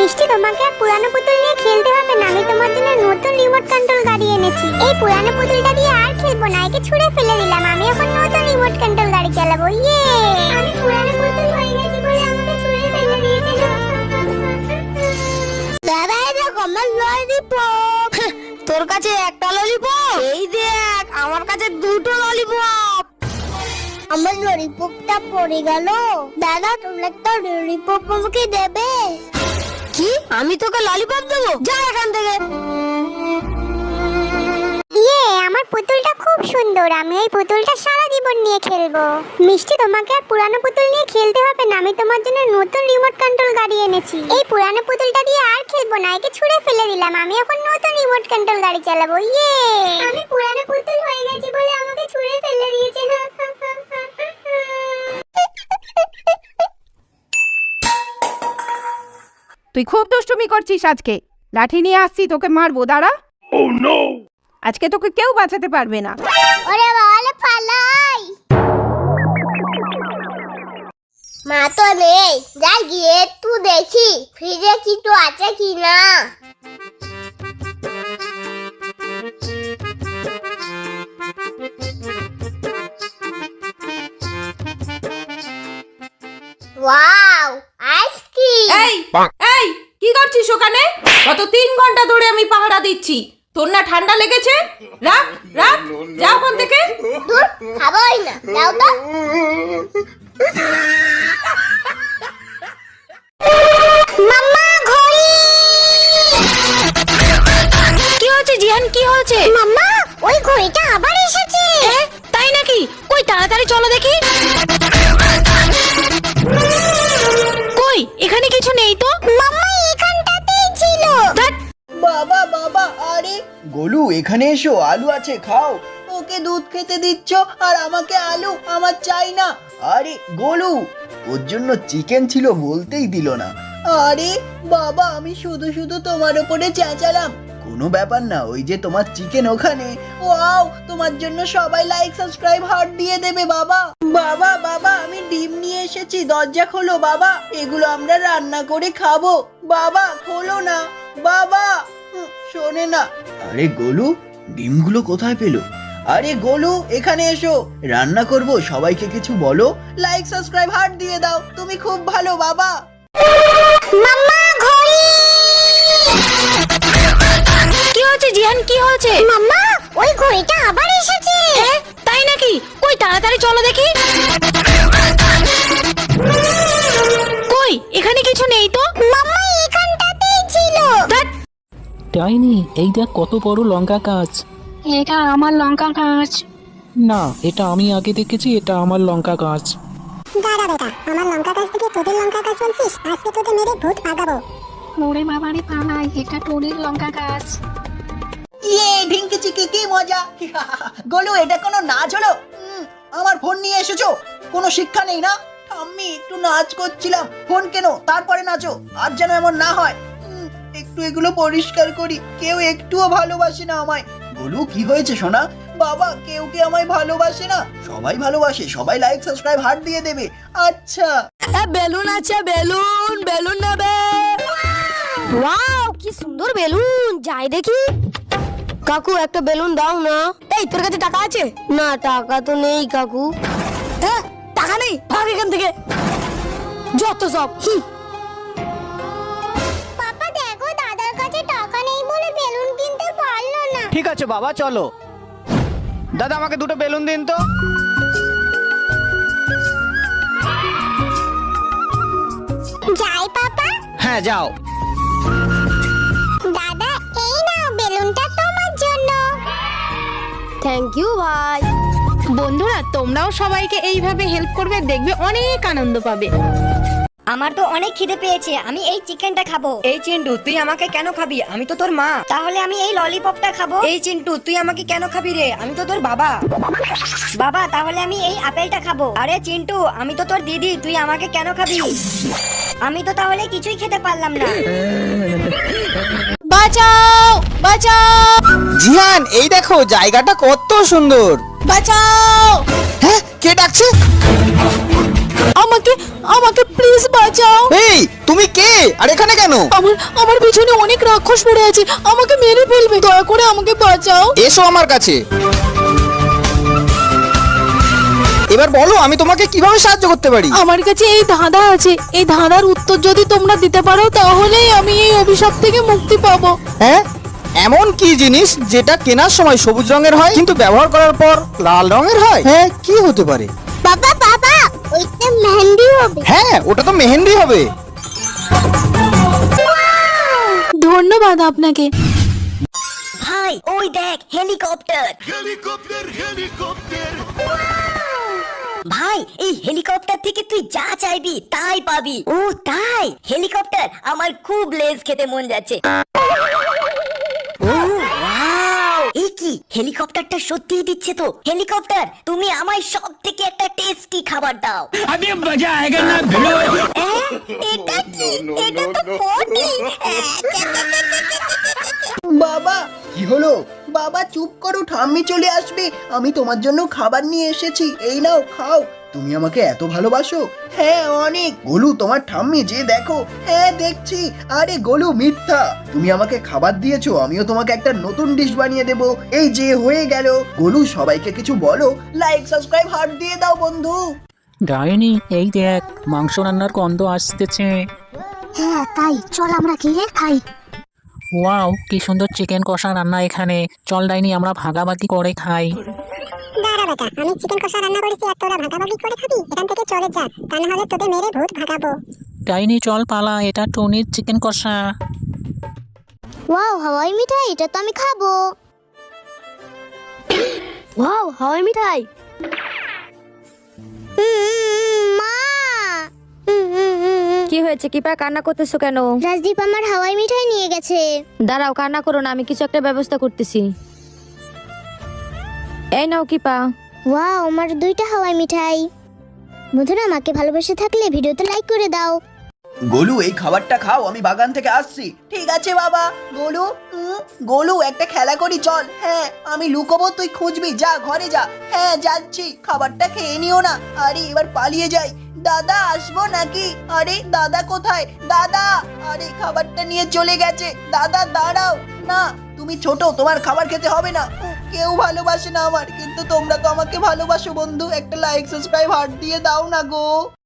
মিষ্টি তোমাকে আর পুরানো পুতুল নিয়ে খেলতে হবে না। আমি তোমার জন্য নতুন রিমোট কন্ট্রোল গাড়ি এনেছি। এই পুরানো পুতুলটা দিয়ে আর খেলব না একে ছুঁড়ে ফেলে দিলাম। আমি এখন নতুন রিমোট কন্ট্রোল গাড়ি চালাবো। ইয়ে! আমি পুরানো পুতুল হয়ে গেছি বলে আমাকে ছুঁড়ে ফেলে দিয়েছে দাদা এটা কমাল ললিপপ তোর কাছে একটা ললিপপ এই দেখ আমার কাছে দুটো ললিপপ আমার ললিপপটা পড়ে গেল। দাদা তুমি একটা ললিপপ আমাকে দেবে? কি? আমি তোকে ললিপপ দেবো? যা এখান থেকে। ইয়ে আমার পুতুলটা খুব সুন্দর। আমি এই পুতুলটা সারা জীবন নিয়ে খেলব। মিষ্টি, তোমাকে আর পুরানো পুতুল নিয়ে খেলতে হবে না। আমি তোমার জন্য নতুন রিমোট কন্ট্রোল গাড়ি এনেছি। এই পুরানো পুতুলটা দিয়ে আর খেলব না। একে ছুঁড়ে ফেলে দিলাম। আমি এখন নতুন রিমোট কন্ট্রোল গাড়ি চালাবো। ইয়ে! আমি পুরানো পুতুল হয়ে গেছি বলে আমাকে ছুঁড়ে ফেলে দিয়েছে। তুই খুব দুষ্টুমি করছিস আজকে। লাঠি নিয়ে আসছি তোকে মারবো দাঁড়া। আজকে তোকে কেউ বাঁচাতে পারবে না। ওরে বাবালে পালাই! মা তো নেই। যাই গিয়ে একটু দেখি ফ্রিজে কিছু আছে কি না ওয়াও আইসক্রিম এই এই কি করছিস ওখানে? গত তিন ঘণ্টা ধরে আমি পাহারা দিচ্ছি। তোর না ঠান্ডা লেগেছে? রাখ রাখ যা ওখান থেকে। দূর খাবোই না। দাও তো। মাম্মা ঘড়ি! কি হয়েছে জিহান? কি হয়েছে? মাম্মা ওই ঘড়িটা আবার এসেছে। তাই নাকি? কই তাড়াতাড়ি চলো দেখি। এখানে এসো, আলু আছে, খাও। ওকে দুধ খেতে দিচ্ছ, আর আমাকে আলু, আমার চাই না। আরে, গোলু, ওর জন্য চিকেন ছিল বলতেই দিল না। আরে, বাবা, আমি শুধু শুধু তোমার উপরে চেঁচালাম। কোনো ব্যাপার না, ওই যে তোমার চিকেন ওখানে। ওয়াও, তোমার জন্য সবাই লাইক সাবস্ক্রাইব হার্ট দিয়ে দেবে, বাবা। বাবা বাবা, আমি ডিম নিয়ে এসেছি, দরজা খোলো, বাবা। এগুলো আমরা রান্না করে খাব। বাবা, খোলো না। বাবা। শোনে না। আরে গোলু ডিমগুলো কোথায় পেল? আরে গোলু এখানে এসো। রান্না করব সবাইকে কিছু বলো। লাইক সাবস্ক্রাইব হার্ট দিয়ে দাও। তুমি খুব ভালো বাবা। মাম্মা ঘড়ি! কি হয়েছে জিহান? কি হয়েছে? মাম্মা ডাইনি এই দেখ কত বড় লঙ্কা গাছ। এটা আমার লঙ্কা গাছ। না এটা আমি আগে দেখেছি এটা আমার লঙ্কা গাছ। দাঁড়া বেটা আমার লঙ্কা গাছ থেকে তোদের লঙ্কা গাছ বলছিস? আজকে তোদের মেরে ভূত ভাগাবো ওরে বাবারে পালাই এটা টোনের লঙ্কা গাছ। ইয়ে ঢিঙ্কি চিকি কি মজা। গোলু এটা কোনো নাচ হলো? আমার ফোন নিয়ে এসেছ? কোনো শিক্ষা নেই না? আমি একটু নাচ করছিলাম। ফোন কেন? তারপরে নাচো আর যেন এমন না হয়। একটু এগুলো পরিষ্কার করি। কেউ একটুও ভালোবাসে না আমায়। গোলু কি হয়েছে সোনা? বাবা, কেউ কি আমায় ভালোবাসে না? সবাই ভালোবাসে, সবাই লাইক সাবস্ক্রাইব হার্ট দিয়ে দেবে। আচ্ছা। বেলুন আছে, বেলুন বেলুন নেবে। ওয়াও কি সুন্দর বেলুন, যাই দেখি। কাকু, একটা বেলুন দাও না। এই, তোর কাছে টাকা আছে? না, টাকা তো নেই, কাকু। হ্যাঁ টাকা নেই? ভাগ এখান থেকে। যত সব ঠিক আছে বাবা চলো। দাদা আমাকে দুটো বেলুন দিন তো। যাই পাপা। হ্যাঁ যাও। দাদা এই নাও বেলুনটা তোমার জন্য। থ্যাংক ইউ ভাই। বন্ধুরা তোমরাও সবাইকে এইভাবে হেল্প করবে দেখবে অনেক আনন্দ পাবে। আমার তো অনেক খিদে পেয়েছে আমি এই চিকেনটা খাব। এই চিন্টু তুই আমাকে কেন খাবি? আমি তো তোর মা। তাহলে আমি এই ললিপপটা খাব? এই চিন্টু তুই আমাকে কেন খাবি রে? আমি তো তোর বাবা। বাবা তাহলে আমি এই আপেলটা খাব। আরে চিন্টু আমি তো তোর দিদি তুই আমাকে কেন খাবি? আমি তো তাহলে কিছুই খেতে পারলাম না। বাঁচাও বাঁচাও। জিহান এই দেখো জায়গাটা কত সুন্দর। বাঁচাও। হ্যাঁ কে ডাকছে? আমাকে আমাকে প্লিজ বাঁচাও। এই তুমি কে? আর এখানে কেন? আমার আমার পিছনে অনেক রাক্ষস পড়ে আছে আমাকে মেরে ফেলবে দয়া করে আমাকে বাঁচাও। এসো আমার কাছে। এবার বলো আমি তোমাকে কীভাবে সাহায্য করতে পারি? আমার কাছে এই ধাঁধা আছে এই ধাঁধার উত্তর যদি তোমরা দিতে পারো তাহলেই আমি এই অভিশাপ থেকে মুক্তি পাবো। হ্যাঁ? এমন কি জিনিস যেটা কেনার সময় সবুজ রঙের হয় কিন্তু ব্যবহার করার পর লাল রঙের হয়? হ্যাঁ কি হতে পারে? মেহেন্দি হবে। হ্যাঁ ওটা তো মেহেন্দি হবে। ধন্যবাদ আপনাকে। ভাই ওই দেখ হেলিকপ্টার। ভাই এই হেলিকপ্টার থেকে তুই যা চাইবি তাই পাবি। ও তাই? হেলিকপ্টার আমার খুব লেজ খেতে মন যাচ্ছে। কি হেলিকপ্টারটা সত্যিই দিচ্ছে তো হেলিকপ্টার তুমি আমায় সব থেকে একটা টেস্টি খাবার দাও আমি মজা আয়েগা না ভিড়ো এটা কি এটা তো পটি বাবা কি হলো? বাবা চুপ করো ঠাম্মি চলে আসবে। আমি তোমার জন্য খাবার নিয়ে এসেছি। এই নাও খাও। তুমি আমাকে এত ভালোবাসো? হ্যাঁ অনেক। গোলু তোমার ঠাম্মি যে দেখো। হ্যাঁ দেখছি। আরে গোলু মিথ্যা। তুমি আমাকে খাবার দিয়েছ আমিও তোমাকে একটা নতুন ডিশ বানিয়ে দেবো। এই যে হয়ে গেল। গোলু সবাইকে কিছু বলো। লাইক সাবস্ক্রাইব হার্ট দিয়ে দাও বন্ধু। ডাইনি এই দেখ মাংস রান্নার গন্ধ আসতেছে। হ্যাঁ তাই। চল আমরা গিয়ে খাই। ওয়াও কি সুন্দর চিকেন কষা রান্না এখানে। চল ডাইনি আমরা ভাগাভাগি করে খাই। দাঁড়া বেটা আমি চিকেন কষা রান্না করেছি আর তোরা ভাগাভাগি করে খাবি? এখান থেকে চলে যা তা না হলে তোদের মেরে ভূত ভাগাবো। ডাইনি চল পালা এটা টনির চিকেন কষা। ওয়াও হাওয়াই মিঠাই এটা তো আমি খাব। ওয়াও হাওয়াই মিঠাই। উম, কি হয়েছে? কিপা কান্না করতেছো কেন? রাজদীপ আমার হাওয়াই মিঠাই নিয়ে গেছে। দাঁড়াও কান্না করো না আমি কিছু একটা ব্যবস্থা করতেছি। এই নাও কিপা। ওয়াও আমার দুইটা হাওয়াই মিঠাই। বন্ধুরা আমাকে ভালোবেসে থাকলে ভিডিওতে লাইক করে দাও। গোলু এই খাবারটা খাও আমি বাগান থেকে আসছি। ঠিক আছে বাবা। গোলু উম, গোলু একটা খেলা করি চল। হ্যাঁ আমি লুকোবো তুই খুঁজবি। যা ঘরে যা। হ্যাঁ যাচ্ছি। খাবারটা খেয়ে নিও না। আরে এবার পালিয়ে যাই। দাদা, আসব নাকি? আরে, দাদা কোথায়? দাদা! আরে, খাবারটা নিয়ে চলে গেছে। দাদা, দাঁড়াও। না, তুমি ছোট, তোমার খাবার খেতে হবে না। কেউ ভালোবাসে না আমার, কিন্তু তোমরা তো আমাকে ভালোবাসো বন্ধু। একটা লাইক সাবস্ক্রাইব হার্ট দিয়ে দাও না গো।